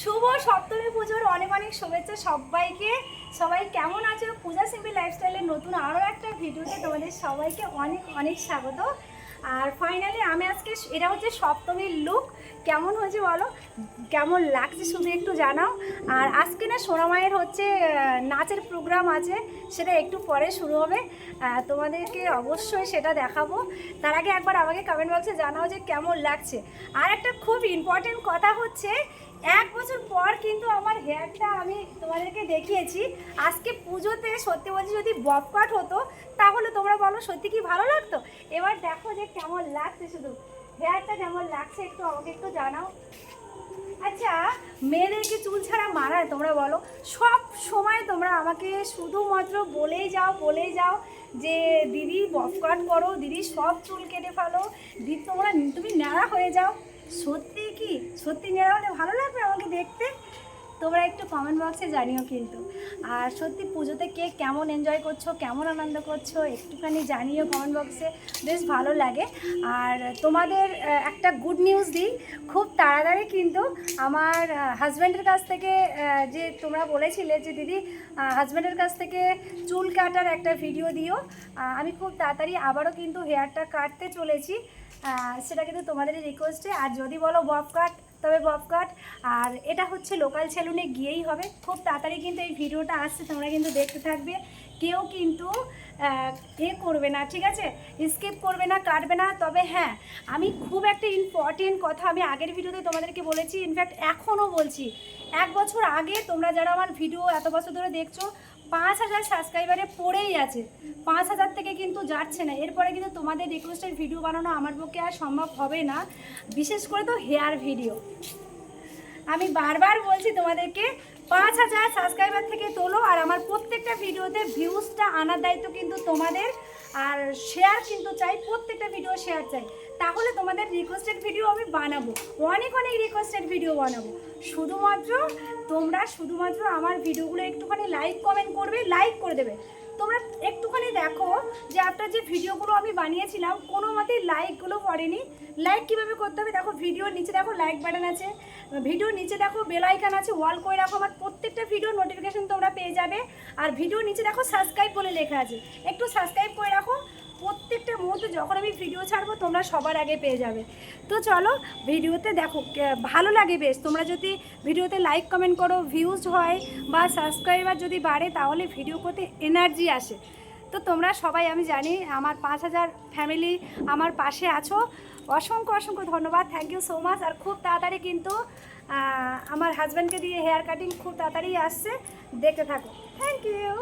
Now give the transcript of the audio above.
শুভ সপ্তমী পুজোর অনেক অনেক শুভেচ্ছা সবাইকে। সবাই কেমন আছো? পূজা সিম্পল লাইফস্টাইলের নতুন আরও একটা ভিডিওতে তোমাদের সবাইকে অনেক অনেক স্বাগত। আর ফাইনালি আমি আজকে এটা হচ্ছে সপ্তমীর লুক কেমন হয়েছে বলো? কেমন লাগছে শুধু একটু জানাও। আর আজকে না সোনামায়ের হচ্ছে নাচের প্রোগ্রাম আছে, সেটা একটু পরে শুরু হবে। তোমাদেরকে অবশ্যই সেটা দেখাবো। তার আগে একবার আমাকে কমেন্ট বক্সে জানাও যে কেমন লাগছে। আর একটা খুব ইম্পর্টেন্ট কথা হচ্ছে এক বছর পর কিন্তু আমার হেয়ারটা আমি তোমাদেরকে দেখিয়েছি। আজকে পুজোতে সত্যি বলছি যদি বব কাট হতো, তাহলে তোমরা বলো সত্যি কি ভালো লাগতো? এবার দেখো যে কেমন লাগছে শুধু। হেয়ারটা কেমন লাগছে একটু আমাকে একটু জানাও। আচ্ছা মেয়েদেরকে চুল ছাড়া মারায় তোমরা বলো। সব সময় তোমরা আমাকে শুধুমাত্র বলেই যাও বলেই যাও যে, দিদি বফ কাট করো, দিদি, সব চুল কেটে ফেলো। দিদি তোমরা, তুমি ন্যাড়া হয়ে যাও। সত্যি সত্যি ন্যাড়া হলে ভালো লাগবে আমাকে দেখতে? তোমরা একটু কমেন্ট বক্সে জানিও কিন্তু। আর সত্যি পুজোতে কে কেমন এনজয় করছ, কেমন আনন্দ করছ, একটুখানি জানিও কমেন্ট বক্সে বেশ ভালো লাগে। আর তোমাদের একটা গুড নিউজ দিই। খুব তাড়াতাড়ি কিন্তু আমার হাজব্যান্ডের কাছ থেকে যে তোমরা বলেছিলে যে দিদি হাজব্যান্ডের কাছ থেকে চুল কাটার একটা ভিডিও দিও। আমি খুব তাড়াতাড়ি আবারও কিন্তু হেয়ারটা কাটতে চলেছি। সেটা কিন্তু তোমাদের রিকোয়েস্টে আর যদি বলো বব কাট, তবে বব কাট। আর এটা হচ্ছে লোকাল সেলুনে গিয়েই হবে। খুব তাড়াতাড়ি কিন্তু এই ভিডিওটা আসছে, তোমরা কিন্তু দেখতে থাকবে। কেউ কিন্তু এ করবে না, ঠিক আছে? স্কিপ করবে না, কাটবে না। তবে হ্যাঁ আমি খুব একটা ইম্পর্টেন্ট কথা আমি আগের ভিডিওতে তোমাদেরকে বলেছি। ইনফ্যাক্ট এখনও বলছি। এক বছর আগে তোমরা যারা আমার ভিডিও এত বছর ধরে দেখছ পাঁচ হাজার সাবস্ক্রাইবারে পড়েই আছে। পাঁচ হাজার থেকে কিন্তু যাচ্ছে না। এরপরে কিন্তু তোমাদের রিকোয়েস্টের ভিডিও বানানো আমার পক্ষে আর সম্ভব হবে না। বিশেষ করে তো হেয়ার ভিডিও আমি বারবার বলছি তোমাদেরকে, পাঁচ হাজার সাবস্ক্রাইবার থেকে তোলো আর আমার প্রত্যেকটা ভিডিওতে ভিউজটা আনার দায়িত্ব কিন্তু তোমাদের। আর শেয়ার কিন্তু চাই, প্রত্যেকটা ভিডিও শেয়ার চাই। তাহলে তোমাদের রিকোয়েস্টেড ভিডিও আমি বানাবো। অনেক অনেক রিকোয়েস্টেড ভিডিও বানাবো। শুধুমাত্র তোমরা শুধুমাত্র আমার ভিডিওগুলো একটুখানি লাইক কমেন্ট করবে লাইক করে দেবে। তোমরা একটুখানি দেখো যে আপনার যে ভিডিওগুলো আমি বানিয়েছিলাম, কোনো মতেই লাইকগুলো পড়েনি। লাইক কীভাবে করতে হবে? দেখো ভিডিওর নিচে দেখো লাইক বাটন আছে। ভিডিওর নিচে দেখো বেল আইকন আছে। ওয়াল করে রাখো। আমার প্রত্যেকটা ভিডিও নোটিফিকেশন তোমরা পেয়ে যাবে। আর ভিডিওর নিচে দেখো সাবস্ক্রাইব বলে লেখা আছে। একটু সাবস্ক্রাইব করে রাখো। প্রত্যেকটা মুহূর্তে যখন আমি ভিডিও ছাড়বো, তোমরা সবার আগে পেয়ে যাবে। তো চলো ভিডিওতে দেখো ভালো লাগে বেশ। তোমরা যদি ভিডিওতে লাইক কমেন্ট করো ভিউজ হয় বা সাবস্ক্রাইবার যদি বাড়ে, তাহলে ভিডিও করতে এনার্জি আসে। তো তোমরা সবাই, আমি জানি, আমার পাঁচ হাজার ফ্যামিলি আমার পাশে আছো। অসংখ্য অসংখ্য ধন্যবাদ। থ্যাংক ইউ সো মাচ আর খুব তাড়াতাড়ি কিন্তু আমার হাজব্যান্ডকে দিয়ে হেয়ার কাটিং খুব তাড়াতাড়ি আসছে। দেখতে থাকো। Thank you